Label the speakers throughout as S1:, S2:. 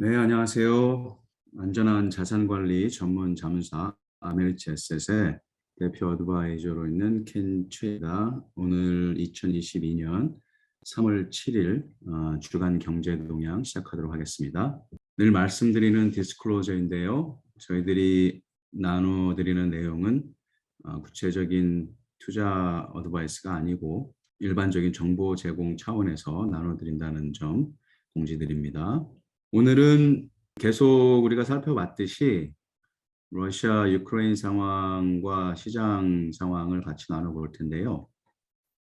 S1: 네, 안녕하세요. 안전한 자산관리 전문 자문사 아메리츠 에셋의 대표 어드바이저로 있는 켄 최다. 오늘 2022년 3월 7일 어, 주간 경제 동향 시작하도록 하겠습니다. 늘 말씀드리는 디스클로저인데요. 저희들이 나눠드리는 내용은 어, 구체적인 투자 어드바이스가 아니고 일반적인 정보 제공 차원에서 나눠드린다는 점 공지드립니다. 오늘은 계속 우리가 살펴봤듯이 러시아 유크레인 상황과 시장 상황을 같이 나눠볼 텐데요.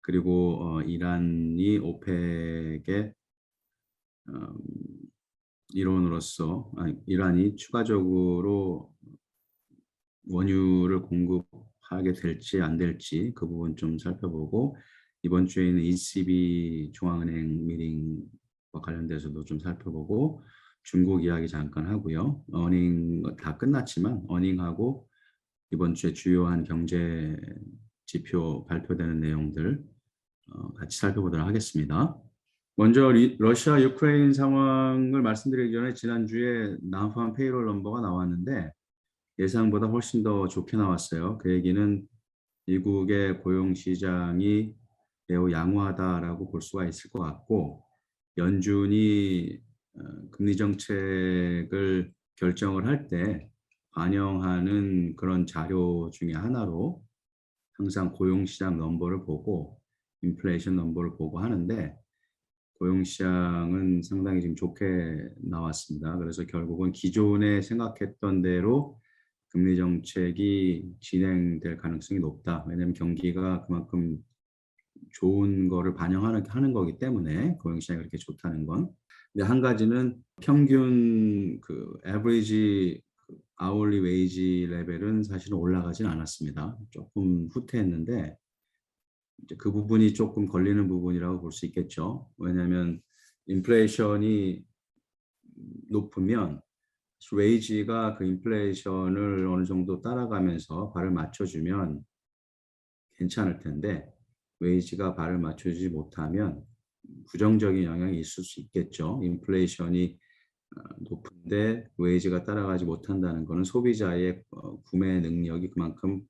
S1: 그리고 어, 이란이 오펙의 음, 일원으로서 아니, 이란이 추가적으로 원유를 공급하게 될지 안 될지 그 부분 좀 살펴보고 이번 주에는 ECB 중앙은행 미팅과 관련돼서도 좀 살펴보고 중국 이야기 잠깐 하고요. 어닝 다 끝났지만 어닝하고 이번 주에 주요한 경제 지표 발표되는 내용들 어, 같이 살펴보도록 하겠습니다. 먼저 리, 러시아 유크레인 상황을 말씀드리기 전에 지난주에 남한 페이롤 넘버가 나왔는데 예상보다 훨씬 더 좋게 나왔어요. 그 얘기는 미국의 고용 시장이 매우 양호하다라고 볼 수가 있을 것 같고 연준이 어, 금리 정책을 결정을 할 때 반영하는 그런 자료 중에 하나로 항상 고용시장 넘버를 보고 인플레이션 넘버를 보고 하는데 고용시장은 상당히 지금 좋게 나왔습니다. 그래서 결국은 기존에 생각했던 대로 금리 정책이 진행될 가능성이 높다. 왜냐하면 경기가 그만큼 좋은 거를 반영하는 하는 거기 때문에 고용시장이 그렇게 좋다는 건. 근데 한 가지는 평균 그 average 아울리 웨이지 레벨은 사실은 올라가진 않았습니다. 조금 후퇴했는데 그 부분이 조금 걸리는 부분이라고 볼 수 있겠죠. 왜냐하면 인플레이션이 높으면 웨이지가 그 인플레이션을 어느 정도 따라가면서 발을 맞춰주면 괜찮을 텐데 웨이지가 발을 맞춰주지 못하면 부정적인 영향이 있을 수 있겠죠. 인플레이션이 어, 높은데 웨이지가 따라가지 못한다는 것은 소비자의 어, 구매 능력이 그만큼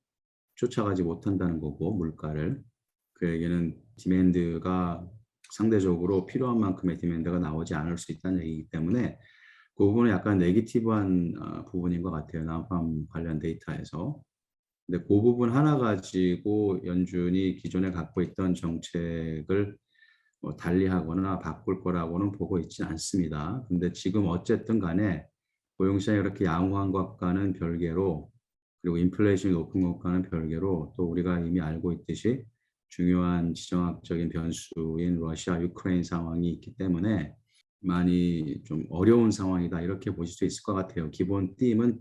S1: 쫓아가지 못한다는 거고 물가를 그에게는 디맨드가 상대적으로 필요한 만큼의 디맨드가 나오지 않을 수 있다는 얘기이기 때문에 그 부분은 약간 네기티브한 어, 부분인 것 같아요. 나팜 관련 데이터에서. 근데 그 부분 하나 가지고 연준이 기존에 갖고 있던 정책을 뭐 달리하거나 바꿀 거라고는 보고 있지 않습니다. 근데 지금 어쨌든 간에 고용시장이 그렇게 양호한 것과는 별개로 그리고 인플레이션이 높은 것과는 별개로 또 우리가 이미 알고 있듯이 중요한 지정학적인 변수인 러시아 유크레인 상황이 있기 때문에 많이 좀 어려운 상황이다 이렇게 보실 수 있을 것 같아요. 기본 띠임은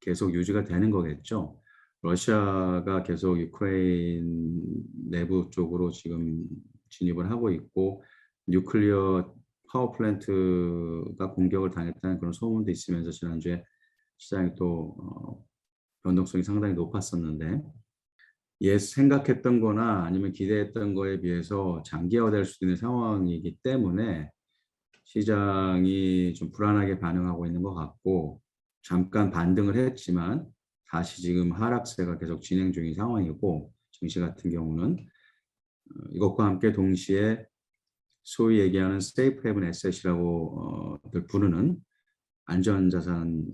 S1: 계속 유지가 되는 거겠죠. 러시아가 계속 유크레인 내부 쪽으로 지금 진입을 하고 있고 뉴클리어 파워 플랜트가 공격을 당했다는 그런 소문도 있으면서 지난주에 시장이 또 어, 변동성이 상당히 높았었는데 예 생각했던 거나 아니면 기대했던 거에 비해서 장기화될 수 있는 상황이기 때문에 시장이 좀 불안하게 반응하고 있는 것 같고 잠깐 반등을 했지만 다시 지금 하락세가 계속 진행 중인 상황이고 증시 같은 경우는 어, 이것과 함께 동시에 소위 얘기하는 세이프 헤븐 에셋이라고 어, 부르는 안전자산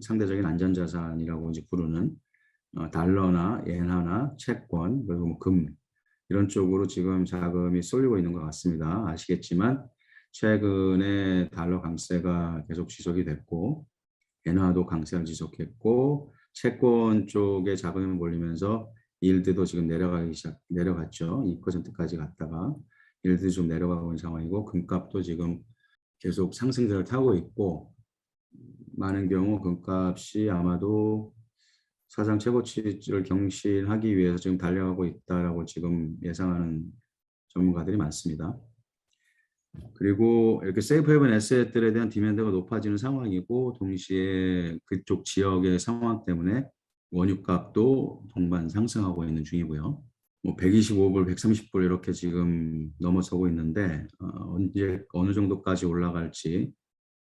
S1: 상대적인 안전자산이라고 이제 부르는 어, 달러나 엔화나 채권 그리고 뭐 금 이런 쪽으로 지금 자금이 쏠리고 있는 것 같습니다. 아시겠지만 최근에 달러 강세가 계속 지속이 됐고 엔화도 강세를 지속했고 채권 쪽에 자금이 몰리면서 일드도 지금 내려가기 시작 내려갔죠. 2%까지 갔다가 일드 좀 내려가고 있는 상황이고 금값도 지금 계속 상승세를 타고 있고 많은 경우 금값이 아마도 사상 최고치를 경신하기 위해서 지금 달려가고 있다라고 지금 예상하는 전문가들이 많습니다. 그리고 이렇게 세이프 헤븐 에셋들에 대한 디맨드가 높아지는 상황이고 동시에 그쪽 지역의 상황 때문에 원유값도 동반 상승하고 있는 중이고요. 뭐 125불, 130불 이렇게 지금 넘어서고 있는데 어, 언제 어느 정도까지 올라갈지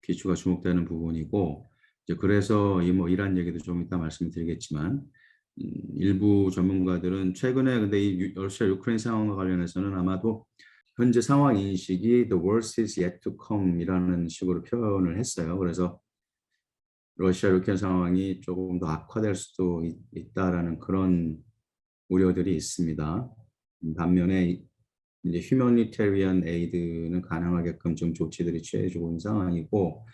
S1: 기초가 주목되는 부분이고 이제 그래서 이 뭐 이란 얘기도 좀 이따 말씀드리겠지만 음, 일부 전문가들은 최근에 근데 이 유- 러시아 유크레인 상황과 관련해서는 아마도 현재 상황 인식이 the worst is yet to come이라는 식으로 표현을 했어요. 그래서 러시아 유크레인 상황이 조금 더 악화될 수도 있, 있다라는 그런 우려들이 있습니다. 음, 반면에 이- 이제 휴머니테리언 에이드는 가능하게끔 좀 조치들이 취해지고 있는 상황이고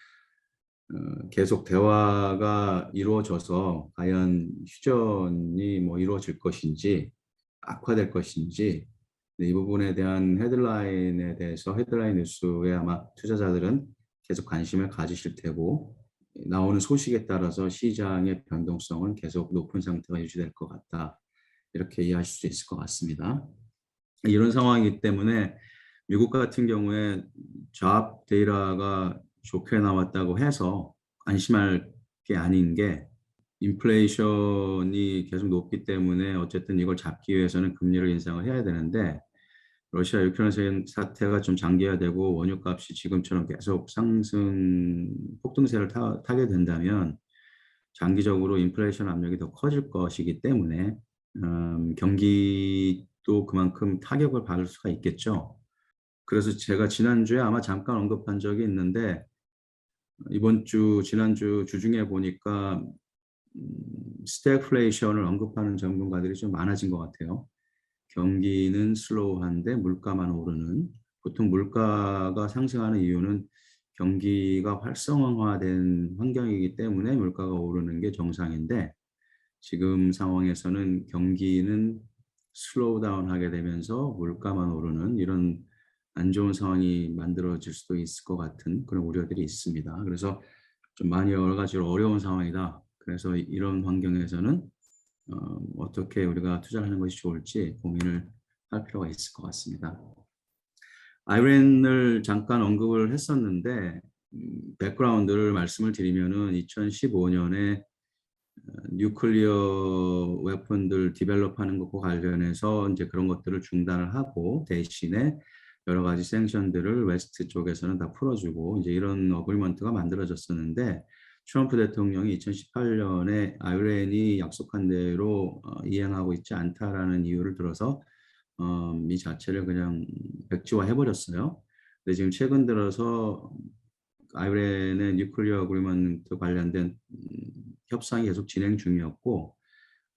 S1: 어, 계속 대화가 이루어져서 과연 휴전이 뭐 이루어질 것인지 악화될 것인지 네, 이 부분에 대한 헤드라인에 대해서 헤드라인 뉴스에 아마 투자자들은 계속 관심을 가지실 테고 나오는 소식에 따라서 시장의 변동성은 계속 높은 상태가 유지될 것 같다. 이렇게 이해하실 수 있을 것 같습니다. 이런 상황이기 때문에 미국 같은 경우에 잡 데이터가 좋게 나왔다고 해서 안심할 게 아닌 게 인플레이션이 계속 높기 때문에 어쨌든 이걸 잡기 위해서는 금리를 인상을 해야 되는데 러시아 유크레인 사태가 좀 장기화되고 원유값이 지금처럼 계속 상승 폭등세를 타, 타게 된다면 장기적으로 인플레이션 압력이 더 커질 것이기 때문에 음, 경기도 그만큼 타격을 받을 수가 있겠죠. 그래서 제가 지난주에 아마 잠깐 언급한 적이 있는데 이번 주 지난주 주중에 보니까 음, 스태그플레이션을 언급하는 전문가들이 좀 많아진 것 같아요. 경기는 슬로우한데 물가만 오르는 보통 물가가 상승하는 이유는 경기가 활성화된 환경이기 때문에 물가가 오르는 게 정상인데 지금 상황에서는 경기는 슬로우 다운 하게 되면서 물가만 오르는 이런 안 좋은 상황이 만들어질 수도 있을 것 같은 그런 우려들이 있습니다. 그래서 좀 많이 여러 가지로 어려운 상황이다. 그래서 이런 환경에서는 어, 어떻게 우리가 투자를 하는 것이 좋을지 고민을 할 필요가 있을 것 같습니다. 아이렌을 잠깐 언급을 했었는데 음, 백그라운드를 말씀을 드리면은 2015년에 뉴클리어 웨폰들 디벨롭하는 것과 관련해서 이제 그런 것들을 중단을 하고 대신에 여러 가지 생션들을 웨스트 쪽에서는 다 풀어주고 이제 이런 어그리먼트가 만들어졌었는데 트럼프 대통령이 2018년에 아이렌이 약속한 대로 어, 이행하고 있지 않다라는 이유를 들어서 어, 이 자체를 그냥 백지화 해버렸어요. 근데 지금 최근 들어서 아이렌의 뉴클리어 어그리먼트 관련된 음, 협상이 계속 진행 중이었고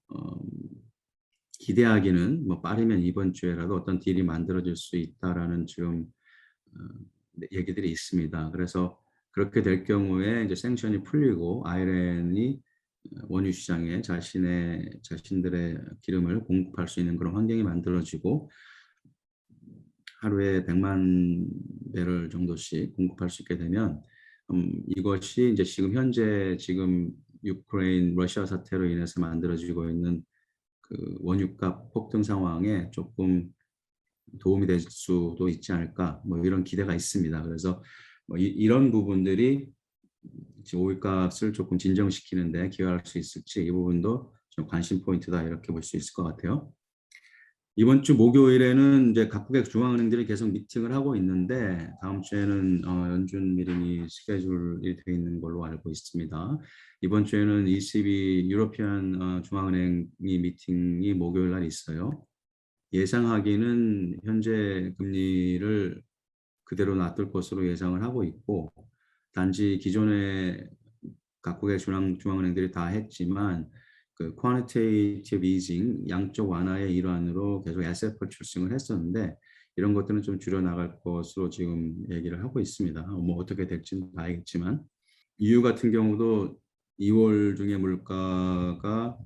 S1: 어, 기대하기는 뭐 빠르면 이번 주에라도 어떤 딜이 만들어질 수 있다라는 지금 어, 얘기들이 있습니다. 그래서 그렇게 될 경우에 이제 생션이 풀리고 아이렌이 원유 시장에 자신의 자신들의 기름을 공급할 수 있는 그런 환경이 만들어지고 하루에 100만 배럴 정도씩 공급할 수 있게 되면 음, 이것이 이제 지금 현재 지금 유크레인 러시아 사태로 인해서 만들어지고 있는 그 원유값 폭등 상황에 조금 도움이 될 수도 있지 않을까 뭐 이런 기대가 있습니다. 그래서 뭐 이, 런 부분들이 오일값을 조금 진정시키는데 기여할 수 있을지 이 부분도 좀 관심 포인트다 이렇게 볼 수 있을 것 같아요. 이번 주 목요일에는 이제 각국의 중앙은행들이 계속 미팅을 하고 있는데 다음 주에는 어, 연준 미팅이 스케줄이 되어 있는 걸로 알고 있습니다. 이번 주에는 ECB 유로피안 어, 중앙은행이 미팅이 목요일 날 있어요. 예상하기는 현재 금리를 그대로 놔둘 것으로 예상을 하고 있고 단지 기존의 각국의 중앙, 중앙은행들이 다 했지만 그 quantitative easing 양적 완화의 일환으로 계속 asset purchasing을 했었는데 이런 것들은 좀 줄여 나갈 것으로 지금 얘기를 하고 있습니다. 뭐 어떻게 될지는 봐야겠지만 EU 같은 경우도 2월 중에 물가가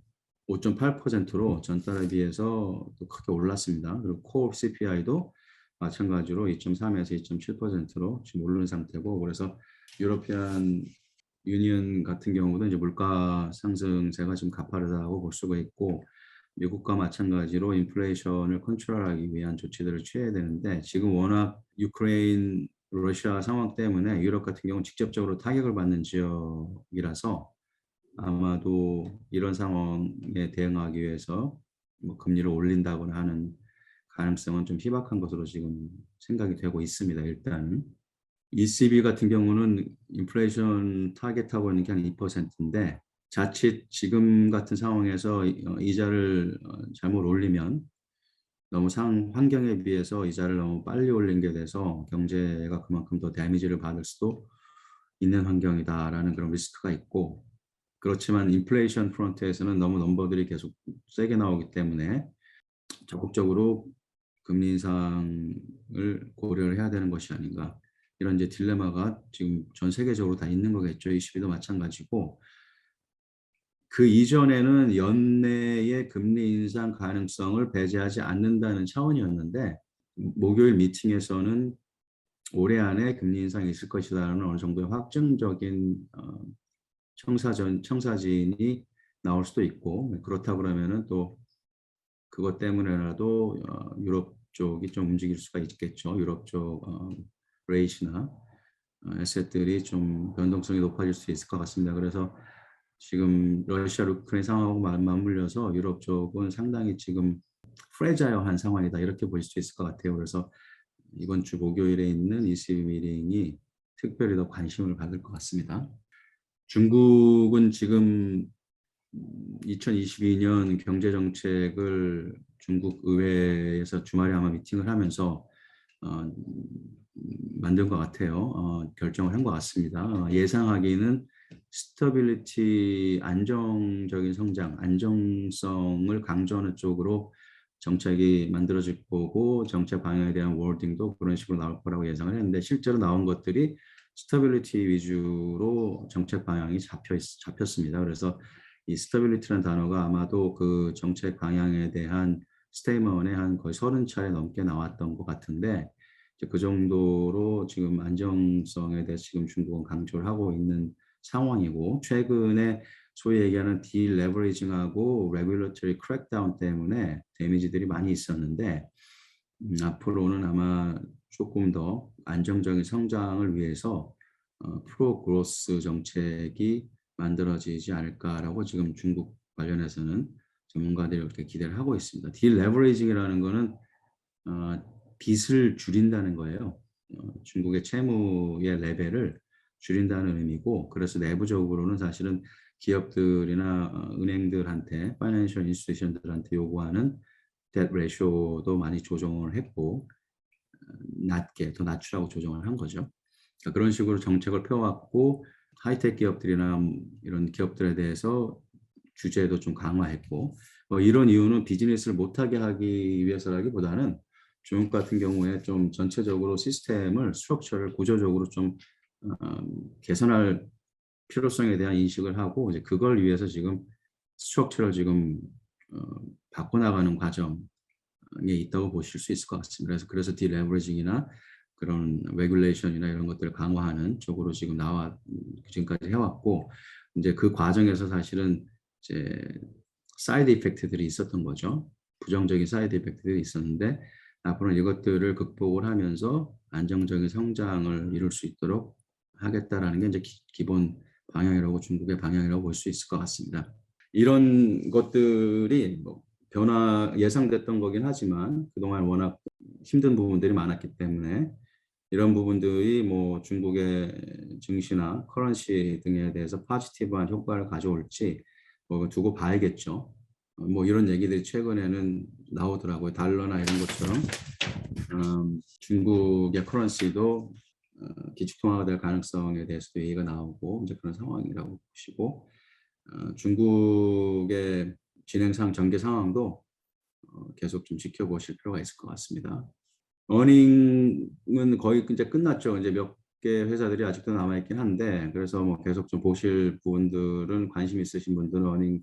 S1: 5.8%로 전달에 비해서 또 크게 올랐습니다. 그리고 코어 CPI도 마찬가지로 2.3에서 2.7%로 지금 오르는 상태고 그래서 유로피안 유니언 같은 경우도 이제 물가 상승세가 지금 가파르다고 볼 수가 있고 미국과 마찬가지로 인플레이션을 컨트롤하기 위한 조치들을 취해야 되는데 지금 워낙 유크레인 러시아 상황 때문에 유럽 같은 경우는 직접적으로 타격을 받는 지역이라서 아마도 이런 상황에 대응하기 위해서 뭐 금리를 올린다거나 하는 가능성은 좀 희박한 것으로 지금 생각이 되고 있습니다. 일단은 ECB 같은 경우는 인플레이션 타겟하고 있는 게 한 2%인데 자칫 지금 같은 상황에서 이- 어, 이자를 어, 잘못 올리면 너무 상 환경에 비해서 이자를 너무 빨리 올린 게 돼서 경제가 그만큼 더 데미지를 받을 수도 있는 환경이다라는 그런 리스크가 있고 그렇지만 인플레이션 프론트에서는 너무 넘버들이 계속 세게 나오기 때문에 적극적으로 금리 인상을 고려를 해야 되는 것이 아닌가 이런 이제 딜레마가 지금 전 세계적으로 다 있는 거겠죠. 22도 마찬가지고 그 이전에는 연내의 금리 인상 가능성을 배제하지 않는다는 차원이었는데 목요일 미팅에서는 올해 안에 금리 인상이 있을 것이다라는 어느 정도의 확정적인 어, 청사전 청사진이 나올 수도 있고 그렇다 그러면은 또 그것 때문에라도 어, 유럽 쪽이 좀 움직일 수가 있겠죠. 유럽 쪽 어, 레이시나 어, 에셋들이 좀 변동성이 높아질 수 있을 것 같습니다. 그래서 지금 러시아 우크라이나 상황하고 맞- 맞물려서 유럽 쪽은 상당히 지금 프레자일한 상황이다 이렇게 보실 수 있을 것 같아요. 그래서 이번 주 목요일에 있는 ECB 미팅이 특별히 더 관심을 받을 것 같습니다. 중국은 지금 2022년 경제 정책을 중국 의회에서 주말에 아마 미팅을 하면서 어, 만든 것 같아요. 어, 결정을 한 것 같습니다. 어, 예상하기는 스터빌리티 안정적인 성장, 안정성을 강조하는 쪽으로 정책이 만들어질 거고 정책 방향에 대한 워딩도 그런 식으로 나올 거라고 예상을 했는데 실제로 나온 것들이 스터빌리티 위주로 정책 방향이 잡혀 있, 잡혔습니다. 그래서 이 스터빌리티라는 단어가 아마도 그 정책 방향에 대한 스테이먼에 한 거의 서른 차례 넘게 나왔던 것 같은데 그 정도로 지금 안정성에 대해서 지금 중국은 강조를 하고 있는 상황이고 최근에 소위 얘기하는 딜레버리징하고 레귤러터리 크랙다운 때문에 데미지들이 많이 있었는데 음, 앞으로는 아마 조금 더 안정적인 성장을 위해서 어, 프로 그로스 정책이 만들어지지 않을까라고 지금 중국 관련해서는 전문가들이 이렇게 기대를 하고 있습니다. 딜레버리징이라는 거는 어, 빚을 줄인다는 거예요. 어, 중국의 채무의 레벨을 줄인다는 의미고 그래서 내부적으로는 사실은 기업들이나 어, 은행들한테 파이낸셜 인스티튜션들한테 요구하는 데트 레이쇼도 많이 조정을 했고 어, 낮게 더 낮추라고 조정을 한 거죠. 그러니까 그런 식으로 정책을 펴왔고 하이텍 기업들이나 이런 기업들에 대해서 규제도 좀 강화했고 뭐 이런 이유는 비즈니스를 못하게 하기 위해서라기보다는 중국 같은 경우에 좀 전체적으로 시스템을 스트럭처를 구조적으로 좀 어, 개선할 필요성에 대한 인식을 하고 이제 그걸 위해서 지금 스트럭처를 지금 어, 바꿔나가는 과정에 있다고 보실 수 있을 것 같습니다. 그래서 그래서 딜레버리징이나 그런 레귤레이션이나 이런 것들을 강화하는 쪽으로 지금 나와 지금까지 해왔고 이제 그 과정에서 사실은 이제 사이드 이펙트들이 있었던 거죠. 부정적인 사이드 이펙트들이 있었는데 앞으로는 이것들을 극복을 하면서 안정적인 성장을 이룰 수 있도록 하겠다라는 게 이제 기, 본 방향이라고 중국의 방향이라고 볼 수 있을 것 같습니다. 이런 것들이 뭐 변화 예상됐던 거긴 하지만 그동안 워낙 힘든 부분들이 많았기 때문에 이런 부분들이 뭐 중국의 증시나 커런시 등에 대해서 파지티브한 효과를 가져올지 뭐 두고 봐야겠죠. 뭐 이런 얘기들이 최근에는 나오더라고요. 달러나 이런 것처럼 음, 중국의 커런시도 어, 기축통화가 될 가능성에 대해서도 얘기가 나오고 이제 그런 상황이라고 보시고 어, 중국의 진행상 전개 상황도 어, 계속 좀 지켜보실 필요가 있을 것 같습니다. 어닝은 거의 이제 끝났죠. 이제 몇개 회사들이 아직도 남아 있긴 한데 그래서 뭐 계속 좀 보실 분들은 관심 있으신 분들은 어닝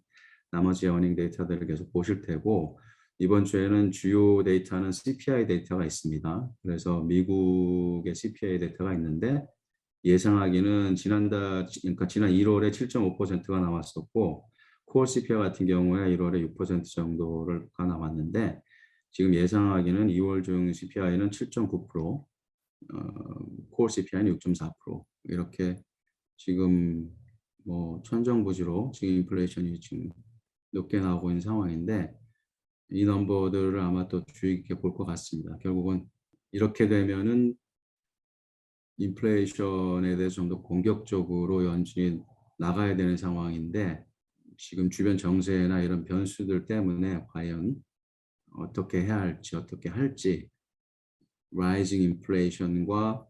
S1: 나머지 어닝 데이터들을 계속 보실 테고 이번 주에는 주요 데이터는 CPI 데이터가 있습니다. 그래서 미국의 CPI 데이터가 있는데 예상하기는 지난달 그러니까 지난 1월에 7.5%가 나왔었고 코어 CPI 같은 경우에 1월에 6% 정도가 나왔는데 지금 예상하기는 2월 중 CPI는 7.9%, 어, 코어 CPI는 6.4% 이렇게 지금 뭐 천정부지로 지금 인플레이션이 지금 높게 나오고 있는 상황인데 이 넘버들을 아마 또 주의 깊게 볼 것 같습니다. 결국은 이렇게 되면은 인플레이션에 대해서 좀 더 공격적으로 연준이 나가야 되는 상황인데 지금 주변 정세나 이런 변수들 때문에 과연 어떻게 해야 할지 어떻게 할지 라이징 인플레이션과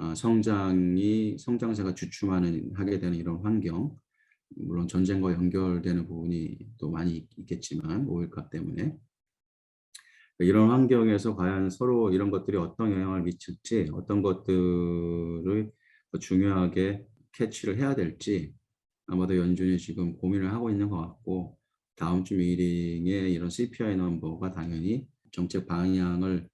S1: 어, 성장이 성장세가 주춤하는 하게 되는 이런 환경. 물론 전쟁과 연결되는 부분이 또 많이 있- 있겠지만 오일값 때문에. 이런 환경에서 과연 서로 이런 것들이 어떤 영향을 미칠지 어떤 것들을 더 중요하게 캐치를 해야 될지 아마도 연준이 지금 고민을 하고 있는 것 같고 다음 주 미팅에 이런 CPI 넘버가 당연히 정책 방향을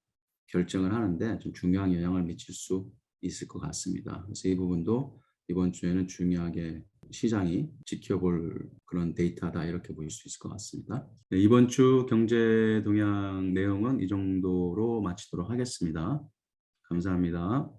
S1: 결정을 하는데 좀 중요한 영향을 미칠 수 있을 것 같습니다. 그래서 이 부분도 이번 주에는 중요하게 시장이 지켜볼 그런 데이터다 이렇게 보일 수 있을 것 같습니다. 네, 이번 주 경제 동향 내용은 이 정도로 마치도록 하겠습니다. 감사합니다.